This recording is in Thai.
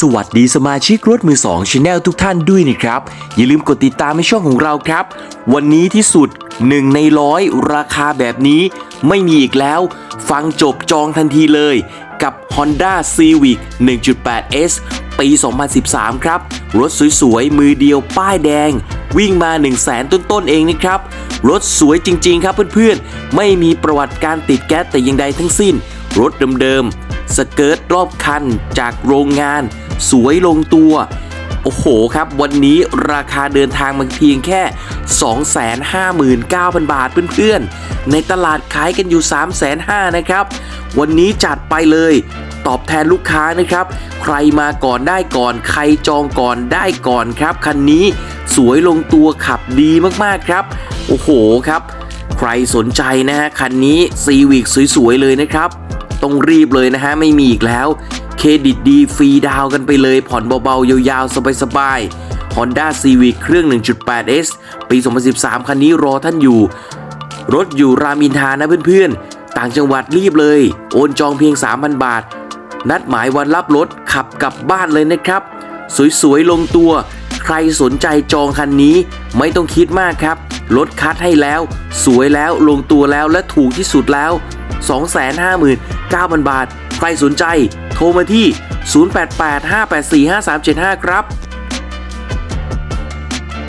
สวัสดีสมาชิกรถมือ2 Channel ทุกท่านด้วยนะครับ อย่าลืมกดติดตามในช่องของเราครับ วันนี้ที่สุด 1 ในร้อยราคาแบบนี้ไม่มีอีกแล้ว ฟังจบจองทันทีเลย กับ Honda Civic 1.8S ปี 2013 ครับ รถสวยๆ มือเดียวป้ายแดง วิ่งมา 1 0 0 0 0แสนต้นๆ เองนะครับ รถสวยจริงๆ ครับเพื่อนๆ ไม่มีประวัติการติดแก๊สแต่อย่างใดทั้งสิ้น รถเดิมๆ สเกิร์ตรอบคันจากโรงงาน สวยลงตัว โอ้โหครับ วันนี้ราคาเดินทางมาเพียงแค่ 259,000 บาทเพื่อนๆ ในตลาดขายกันอยู่ 350,000นะครับ วันนี้จัดไปเลยตอบแทนลูกค้านะครับ ใครมาก่อนได้ก่อน ใครจองก่อนได้ก่อนครับ คันนี้สวยลงตัวขับดีมากๆครับ โอ้โหครับ ใครสนใจนะฮะคันนี้ซีวิกสวยๆเลยนะครับ ต้องรีบเลยนะฮะไม่มีอีกแล้ว เครดิตดีฟรีดาวกันไปเลย ผ่อนเบาๆ ยาวๆ สบายๆ Honda Civic เครื่อง 1.8S ปี 2013 คันนี้รอท่านอยู่ รถอยู่รามอินทานะเพื่อนๆ ต่างจังหวัดรีบเลย โอนจองเพียง 3,000 บาท นัดหมายวันรับรถขับกลับบ้านเลยนะครับ สวยๆ ลงตัว ใครสนใจจองคันนี้ไม่ต้องคิดมากครับ รถคัดให้แล้ว สวยแล้วลงตัวแล้วและถูกที่สุดแล้ว 259,000 บาท ใครสนใจโทรมาที่ 0885845375 ครับ